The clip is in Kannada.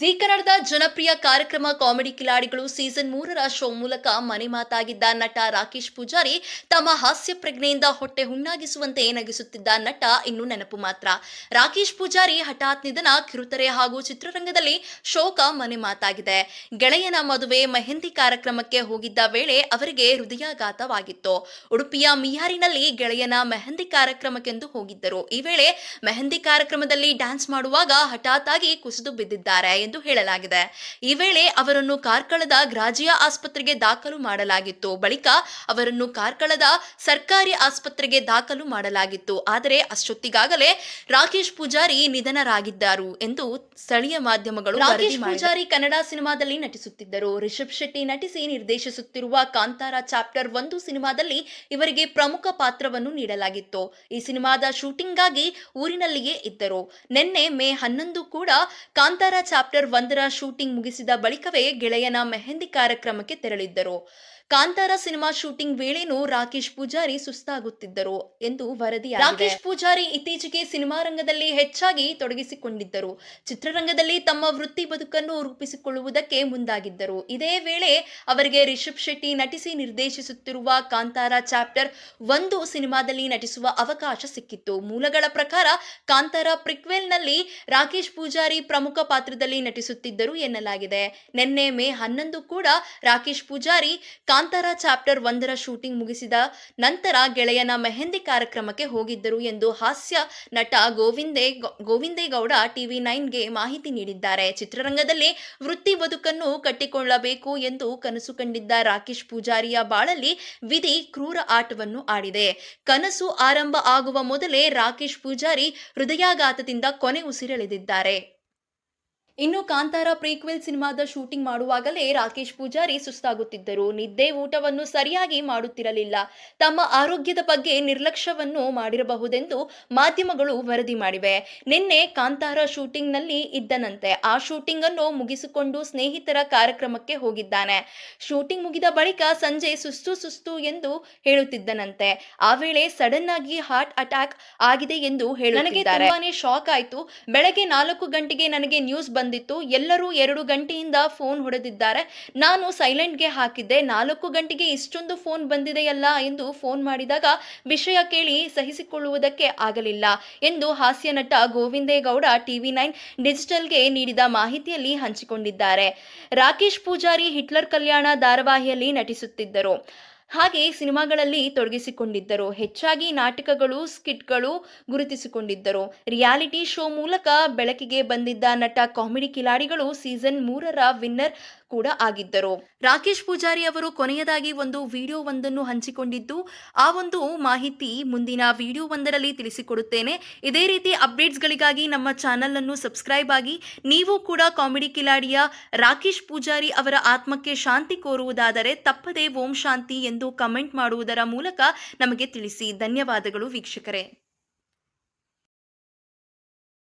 ಜಿ ಕನ್ನಡದ ಜನಪ್ರಿಯ ಕಾರ್ಯಕ್ರಮ ಕಾಮಿಡಿ ಕಿಲಾಡಿಗಳು ಸೀಸನ್ ಮೂರರ ಶೋ ಮೂಲಕ ಮನೆ ಮಾತಾಗಿದ್ದ ನಟ ರಾಕೇಶ್ ಪೂಜಾರಿ ತಮ್ಮ ಹಾಸ್ಯ ಪ್ರಜ್ಞೆಯಿಂದ ಹೊಟ್ಟೆ ಹುಣ್ಣಾಗಿಸುವಂತೆ ನಗಿಸುತ್ತಿದ್ದ ನಟ ಇನ್ನು ನೆನಪು ಮಾತ್ರ. ರಾಕೇಶ್ ಪೂಜಾರಿ ಹಠಾತ್ ನಿಧನ, ಕಿರುತೆರೆ ಹಾಗೂ ಚಿತ್ರರಂಗದಲ್ಲಿ ಶೋಕ ಮನೆ ಮಾತಾಗಿದೆ. ಗೆಳೆಯನ ಮದುವೆ ಮೆಹಂದಿ ಕಾರ್ಯಕ್ರಮಕ್ಕೆ ಹೋಗಿದ್ದ ವೇಳೆ ಅವರಿಗೆ ಹೃದಯಾಘಾತವಾಗಿತ್ತು. ಉಡುಪಿಯ ಮಿಯಾರಿನಲ್ಲಿ ಗೆಳೆಯನ ಮೆಹಂದಿ ಕಾರ್ಯಕ್ರಮಕ್ಕೆಂದು ಹೋಗಿದ್ದರು. ಈ ವೇಳೆ ಮೆಹಂದಿ ಕಾರ್ಯಕ್ರಮದಲ್ಲಿ ಡ್ಯಾನ್ಸ್ ಮಾಡುವಾಗ ಹಠಾತ್ ಆಗಿ ಕುಸಿದು ಬಿದ್ದಿದ್ದಾರೆ ಎಂದು ಹೇಳಲಾಗಿದೆ. ಈ ವೇಳೆ ಅವರನ್ನು ಕಾರ್ಕಳದ ಗ್ರಾಜಿಯಾ ಆಸ್ಪತ್ರೆಗೆ ದಾಖಲು ಮಾಡಲಾಗಿತ್ತು. ಬಳಿಕ ಅವರನ್ನು ಕಾರ್ಕಳದ ಸರ್ಕಾರಿ ಆಸ್ಪತ್ರೆಗೆ ದಾಖಲು ಮಾಡಲಾಗಿತ್ತು. ಆದರೆ ಅಷ್ಟೊತ್ತಿಗಾಗಲೇ ರಾಕೇಶ್ ಪೂಜಾರಿ ನಿಧನರಾಗಿದ್ದರು ಎಂದು ಸ್ಥಳೀಯ ಮಾಧ್ಯಮಗಳು ರಾಕೇಶ್ ಪೂಜಾರಿ ಕನ್ನಡ ಸಿನಿಮಾದಲ್ಲಿ ನಟಿಸುತ್ತಿದ್ದರು. ರಿಷಬ್ ಶೆಟ್ಟಿ ನಟಿಸಿ ನಿರ್ದೇಶಿಸುತ್ತಿರುವ ಕಾಂತಾರ ಚಾಪ್ಟರ್ ಒಂದು ಸಿನಿಮಾದಲ್ಲಿ ಇವರಿಗೆ ಪ್ರಮುಖ ಪಾತ್ರವನ್ನು ನೀಡಲಾಗಿತ್ತು. ಈ ಸಿನಿಮಾದ ಶೂಟಿಂಗ್ಗಾಗಿ ಊರಿನಲ್ಲಿಯೇ ಇದ್ದರು. ನಿನ್ನೆ ಮೇ ಹನ್ನೊಂದು ಕೂಡ ಕಾಂತಾರ ಚಾಪ್ಟರ್ ಒಂದರ ಶೂಟಿಂಗ್ ಮುಗಿಸಿದ ಬಳಿಕವೇ ಗೆಳೆಯನ ಮೆಹಂದಿ ಕಾರ್ಯಕ್ರಮಕ್ಕೆ ತೆರಳಿದ್ದರು. ಕಾಂತಾರ ಸಿನಿಮಾ ಶೂಟಿಂಗ್ ವೇಳೆನೂ ರಾಕೇಶ್ ಪೂಜಾರಿ ಸುಸ್ತಾಗುತ್ತಿದ್ದರು ಎಂದು ವರದಿಯಾಗಿದೆ. ರಾಕೇಶ್ ಪೂಜಾರಿ ಇತ್ತೀಚೆಗೆ ಸಿನಿಮಾ ರಂಗದಲ್ಲಿ ಹೆಚ್ಚಾಗಿ ತೊಡಗಿಸಿಕೊಂಡಿದ್ದರು. ಚಿತ್ರರಂಗದಲ್ಲಿ ತಮ್ಮ ವೃತ್ತಿ ಬದುಕನ್ನು ರೂಪಿಸಿಕೊಳ್ಳುವುದಕ್ಕೆ ಮುಂದಾಗಿದ್ದರು. ಇದೇ ವೇಳೆ ಅವರಿಗೆ ರಿಷಬ್ ಶೆಟ್ಟಿ ನಟಿಸಿ ನಿರ್ದೇಶಿಸುತ್ತಿರುವ ಕಾಂತಾರ ಚಾಪ್ಟರ್ ಒಂದು ಸಿನಿಮಾದಲ್ಲಿ ನಟಿಸುವ ಅವಕಾಶ ಸಿಕ್ಕಿತ್ತು. ಮೂಲಗಳ ಪ್ರಕಾರ ಕಾಂತಾರ ಪ್ರಿಕ್ವೆಲ್ನಲ್ಲಿ ರಾಕೇಶ್ ಪೂಜಾರಿ ಪ್ರಮುಖ ಪಾತ್ರದಲ್ಲಿ ನಟಿಸುತ್ತಿದ್ದರು ಎನ್ನಲಾಗಿದೆ. ನಿನ್ನೆ ಮೇ ಹನ್ನೊಂದು ಕೂಡ ರಾಕೇಶ್ ಪೂಜಾರಿ ಕಾಂತಾರ ಚಾಪ್ಟರ್ ಒಂದರ ಶೂಟಿಂಗ್ ಮುಗಿಸಿದ ನಂತರ ಗೆಳೆಯನ ಮೆಹಂದಿ ಕಾರ್ಯಕ್ರಮಕ್ಕೆ ಹೋಗಿದ್ದರು ಎಂದು ಹಾಸ್ಯ ನಟ ಗೋವಿಂದೇ ಗೋವಿಂದೇಗೌಡ ಟಿವಿ ನೈನ್ಗೆ ಮಾಹಿತಿ ನೀಡಿದ್ದಾರೆ. ಚಿತ್ರರಂಗದಲ್ಲಿ ವೃತ್ತಿ ಬದುಕನ್ನು ಕಟ್ಟಿಕೊಳ್ಳಬೇಕು ಎಂದು ಕನಸು ಕಂಡಿದ್ದ ರಾಕೇಶ್ ಪೂಜಾರಿಯ ಬಾಳಲ್ಲಿ ವಿಧಿ ಕ್ರೂರ ಆಟವನ್ನು ಆಡಿದೆ. ಕನಸು ಆರಂಭ ಆಗುವ ಮೊದಲೇ ರಾಕೇಶ್ ಪೂಜಾರಿ ಹೃದಯಾಘಾತದಿಂದ ಕೊನೆ ಉಸಿರೆಳೆದಿದ್ದಾರೆ. ಇನ್ನು ಕಾಂತಾರ ಪ್ರೀಕ್ವೆಲ್ ಸಿನಿಮಾದ ಶೂಟಿಂಗ್ ಮಾಡುವಾಗಲೇ ರಾಕೇಶ್ ಪೂಜಾರಿ ಸುಸ್ತಾಗುತ್ತಿದ್ದರು. ನಿದ್ದೆ, ಊಟವನ್ನು ಸರಿಯಾಗಿ ಮಾಡುತ್ತಿರಲಿಲ್ಲ. ತಮ್ಮ ಆರೋಗ್ಯದ ಬಗ್ಗೆ ನಿರ್ಲಕ್ಷ್ಯವನ್ನು ಮಾಡಿರಬಹುದೆಂದು ಮಾಧ್ಯಮಗಳು ವರದಿ ಮಾಡಿವೆ. ನಿನ್ನೆ ಕಾಂತಾರ ಶೂಟಿಂಗ್ನಲ್ಲಿ ಇದ್ದನಂತೆ. ಆ ಶೂಟಿಂಗ್ ಅನ್ನು ಮುಗಿಸಿಕೊಂಡು ಸ್ನೇಹಿತರ ಕಾರ್ಯಕ್ರಮಕ್ಕೆ ಹೋಗಿದ್ದಾನೆ. ಶೂಟಿಂಗ್ ಮುಗಿದ ಬಳಿಕ ಸಂಜೆ ಸುಸ್ತು ಸುಸ್ತು ಎಂದು ಹೇಳುತ್ತಿದ್ದನಂತೆ. ಆ ವೇಳೆ ಸಡನ್ ಆಗಿ ಹಾರ್ಟ್ ಅಟ್ಯಾಕ್ ಆಗಿದೆ ಎಂದು ಹೇಳುತ್ತಿದ್ದಾರೆ. ತುಂಬಾನೇ ಶಾಕ್ ಆಯಿತು. ಬೆಳಗ್ಗೆ ನಾಲ್ಕು ಗಂಟೆಗೆ ನನಗೆ ನ್ಯೂಸ್ ಬಂದಿತ್ತು. ಎಲ್ಲರೂ ಎರಡು ಗಂಟೆಯಿಂದ ಫೋನ್ ಹೊಡೆದಿದ್ದಾರೆ. ನಾನು ಸೈಲೆಂಟ್ಗೆ ಹಾಕಿದ್ದೆ. ನಾಲ್ಕು ಗಂಟೆಗೆ ಇಷ್ಟೊಂದು ಫೋನ್ ಬಂದಿದೆಯಲ್ಲ ಎಂದು ಫೋನ್ ಮಾಡಿದಾಗ ವಿಷಯ ಕೇಳಿ ಸಹಿಸಿಕೊಳ್ಳುವುದಕ್ಕೆ ಆಗಲಿಲ್ಲ ಎಂದು ಹಾಸ್ಯ ನಟ ಗೋವಿಂದೇಗೌಡ ಟಿವಿ ನೈನ್ ಡಿಜಿಟಲ್ಗೆ ನೀಡಿದ ಮಾಹಿತಿಯಲ್ಲಿ ಹಂಚಿಕೊಂಡಿದ್ದಾರೆ. ರಾಕೇಶ್ ಪೂಜಾರಿ ಹಿಟ್ಲರ್ ಕಲ್ಯಾಣ ಧಾರಾವಾಹಿಯಲ್ಲಿ ನಟಿಸುತ್ತಿದ್ದರು. ಹಾಗೆ ಸಿನಿಮಾಗಳಲ್ಲಿ ತೊಡಗಿಸಿಕೊಂಡಿದ್ದರು. ಹೆಚ್ಚಾಗಿ ನಾಟಕಗಳು, ಸ್ಕಿಟ್ಗಳು ಗುರುತಿಸಿಕೊಂಡಿದ್ದರು. ರಿಯಾಲಿಟಿ ಶೋ ಮೂಲಕ ಬೆಳಕಿಗೆ ಬಂದಿದ್ದ ನಟ ಕಾಮಿಡಿ ಕಿಲಾಡಿಗಳು ಸೀಸನ್ ಮೂರರ ವಿನ್ನರ್ ಕೂಡ ಆಗಿದ್ದರು. ರಾಕೇಶ್ ಪೂಜಾರಿ ಅವರು ಕೊನೆಯದಾಗಿ ಒಂದು ವಿಡಿಯೋ ಒಂದನ್ನು ಹಂಚಿಕೊಂಡಿದ್ದು, ಆ ಒಂದು ಮಾಹಿತಿ ಮುಂದಿನ ವಿಡಿಯೋ ಒಂದರಲ್ಲಿ ತಿಳಿಸಿಕೊಡುತ್ತೇನೆ. ಇದೇ ರೀತಿ ಅಪ್ಡೇಟ್ಸ್ಗಳಿಗಾಗಿ ನಮ್ಮ ಚಾನಲ್ ಅನ್ನು ಸಬ್ಸ್ಕ್ರೈಬ್ ಆಗಿ, ನೀವು ಕೂಡ ಕಾಮಿಡಿ ಕಿಲಾಡಿಯ ರಾಕೇಶ್ ಪೂಜಾರಿ ಅವರ ಆತ್ಮಕ್ಕೆ ಶಾಂತಿ ಕೋರುವುದಾದರೆ ತಪ್ಪದೇ ಓಂ ಶಾಂತಿ ಎಂದು ಕಮೆಂಟ್ ಮಾಡುವುದರ ಮೂಲಕ ನಮಗೆ ತಿಳಿಸಿ. ಧನ್ಯವಾದಗಳು ವೀಕ್ಷಕರೇ.